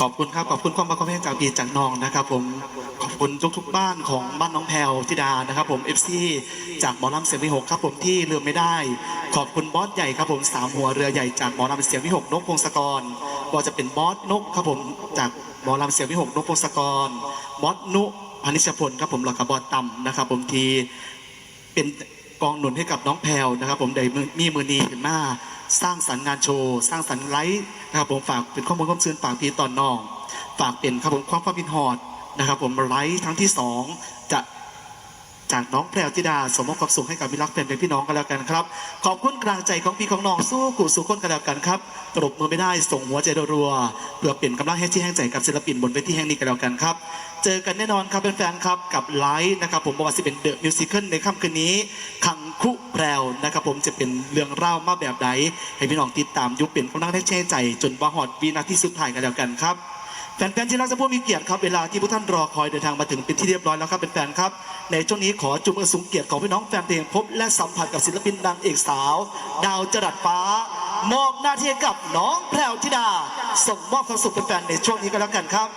ขอบคุณครับ ขอบคุณความมาคอมเมนต์จากพี่จากน้องนะครับ ผมขอบคุณทุกๆบ้านของบ้านน้องแพลวธิดานะครับ ผมเอฟซีจากหมอลำเสียงวิหกครับผมที่ลืมไม่ได้ ขอบคุณบอสใหญ่ครับผมสามหัวเรือใหญ่จากหมอลำเสียงวิหกนกพงศกรก็จะเป็นบอสนกครับผมจากหมอลำเสียงวิหกนกพงศกรบอสนุพนิชพลครับผมแล้วก็บอสต่ำนะครับ ผมทีเป็น กองหนุนให้กับน้องแพลวนะครับ ผมได้มือมีมือนีขึ้นมาสร้างสรรค์งานโชว์ สร้างสรรค์ไลฟ์นะครับผมฝากเป็นข้อมูลความซื่นฝากพี่ตอนน้อง ฝากเป็นครับผมความความพินฮอดนะครับผมไลฟ์ครั้งที่สองจะ จากน้องแพรวธิดาสมมอบความสุขให้กับมิรักแฟนเป็นพี่น้องกันแล้วกันครับ ขอบคุณกลางใจของพี่ของน้องสู้กูสู้คนกันแล้วกันครับตรบมือไม่ได้ส่งหัวใจรัวเพื่อเปลี่ยนกำลังให้ที่แห้งใจกับศิลปินบนเวทีแห่งนี้กันแล้วกันครับ เจอกันแน่นอนครับแฟนๆครับกับไลฟ์นะครับผมบอกว่าจะเป็นเดอะมิวสิคลในค่ำคืนนี้ขังคุแพรวนะครับผมจะเป็นเรื่องเล่ามาแบบใดให้พี่น้องติดตามยุคเปลี่ยนกำลังให้แช่ใจ จนว่าหอดวีนาที่สุดท้ายกันแล้วกันครับ แฟนๆที่รักจะผู้มีเกียรติครับเวลาที่พวกท่านรอคอยเดินทางมาถึงเป็นที่เรียบร้อยแล้วครับเป็นแฟนครับ ในช่วงนี้ขอจุมเออสูงเกียรติของพี่น้องแฟนเพลงพบ และสัมผัสกับศิลปินดังเอกสาว ดาวจรัสฟ้ามอบหน้าที่กับน้องแพรวธิดา ส่งมอบความสุขเป็นแฟนในช่วงนี้กันแล้วกันครับ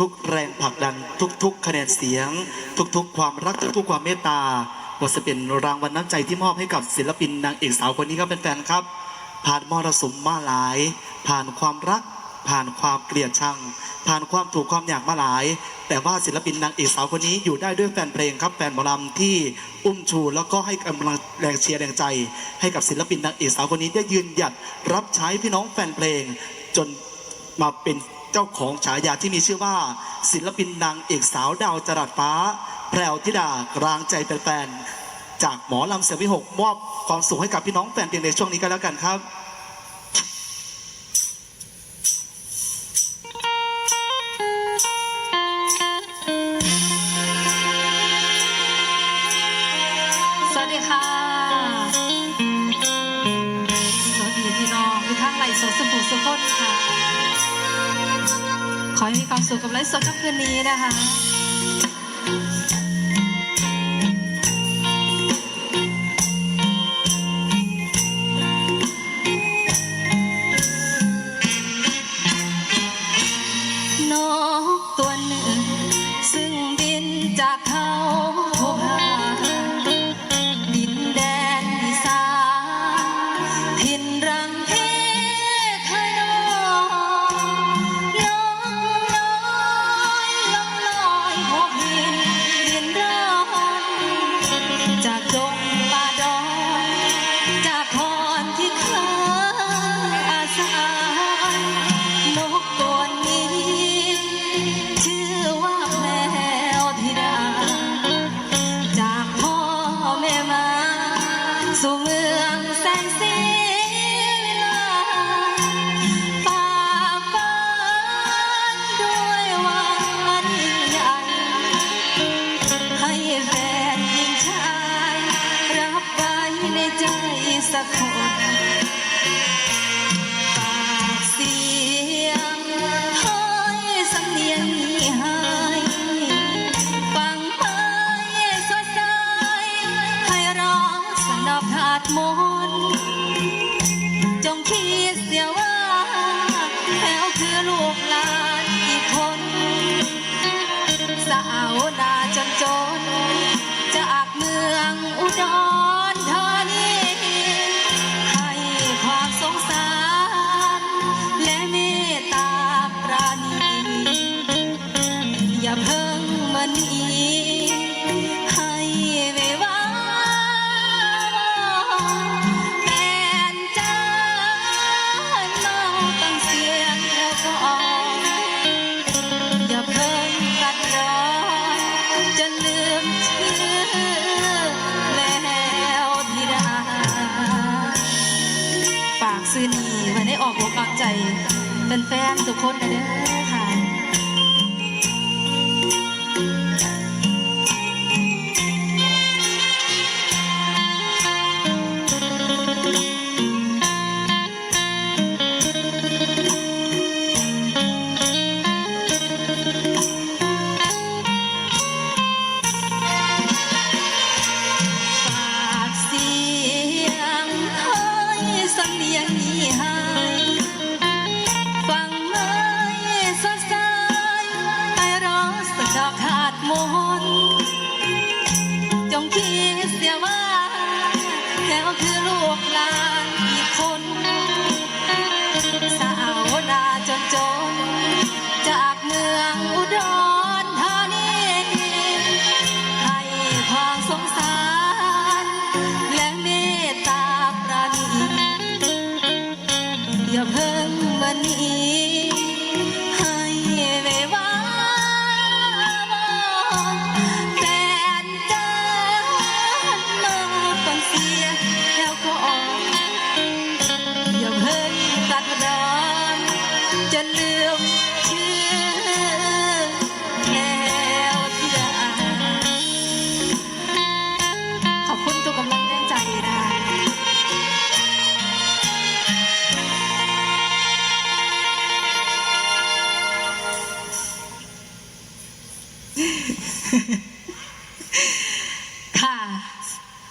ทุกๆ แรงผลักดัน ทุก ๆ คะแนนเสียง ทุก ๆ ความรักทุกๆ ความเมตตาก็จะเป็นรางวัลน้ำใจที่มอบให้กับศิลปินนางเอกสาวคนนี้ครับเป็นแฟนๆครับ ผ่านมรสุมมาหลาย ผ่านความรัก ผ่านความเกลียดชัง ผ่านความถูกความอยากมาหลาย แต่ว่าศิลปินนางเอกสาวคนนี้อยู่ได้ด้วยแฟนเพลงครับแฟนหมอลำที่อุ้มชูแล้วก็ให้กำลังแรงเชียร์แรงใจ ให้กับศิลปินนางเอกสาวคนนี้ได้ยืนหยัดรับใช้พี่น้องแฟนเพลงจนมาเป็น จ้าของฉายาที่มีชื่อว่า ศิลปินนางเอกสาวดาวจรัสฟ้า แพรวธิดากลางใจแฟนๆจากหมอลำเสียงวิหกมอบความสุขให้กับพี่น้องแฟนเพลงในช่วงนี้ก็แล้วกันครับ ขอให้มีความสุขกับไลฟ์สดค่ำคืนนี้นะคะ สั อย่าเพิ่งมาหนีให้ไว้ว่าแฟนจ้าน้องต้องเสียงเราก่อนอย่าเพิ่งตัดรอนจนลืมชื่อแล้วทีรฝากซื้อนีมได้ออกหัวใจเป็นแฟนทุกคนนะเด้อ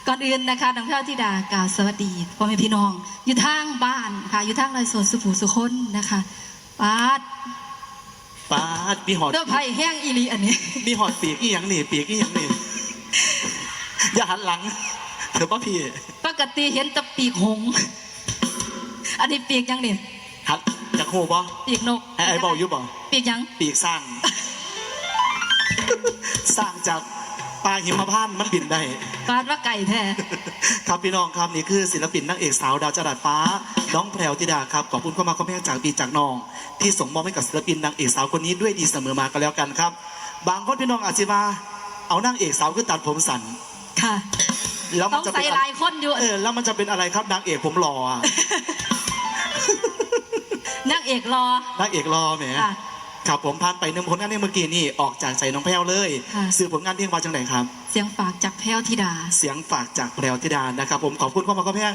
ก่อนอื่นนะคะน้องแพ้วธิดากล่าวสวัสดีพ่อแม่พี่น้อง อยู่ทางบ้านค่ะอยู่ทางไรสวนสุภูสุคนนะคะปาดป้าดมีหอดเด้อไผ่แห้งอีหลีอันนี้ มีหอดปีกอีหยังนี่ปีกอีหยังนี่อย่าหันหลังเถอะป้าพี่ปกติเห็นแต่ปีกหงส์อันนี้ปีกยังนี่หัดจะโคบ่ปีกนกไอ้ไอ้เบาอยู่บ่ปีกยังปีกสร้าง สร้างจาก ปลาหิมพานต์มันบินได้ ปาดว่าไก่แท้ครับพี่น้องครับนี่คือศิลปินนางเอกสาวดาวจรัสฟ้า น้องแพรวธิดาครับขอบคุณเข้ามาคอมเมนต์จากปีจากน้อง ที่ส่งมอบให้กับศิลปินนางเอกสาวคนนี้ด้วยดีเสมอมาก็แล้วกันครับ บางคนพี่น้องอาจจะมาเอานางเอกสาวคือตัดผมสั้นค่ะ แล้วต้มัอนงจะใส่เป็นหลายคนอยู่เออแล้วมันจะเป็นอะไรครับนางเอกผมรออะนางเอกรอ นางเอกรอแหมค่ะ ครับผมผ่านไปหนึ่งผลงานในเมื่อกี้นี่ออกจากใจน้องแพรวเลยค่ะ สื่อผลงานเพียงมาจังไหนครับ เสียงฝากจากแพ้วธิดา เสียงฝากจากแพรวธิดานะครับผมขอบคุณเข้ามาก็แพง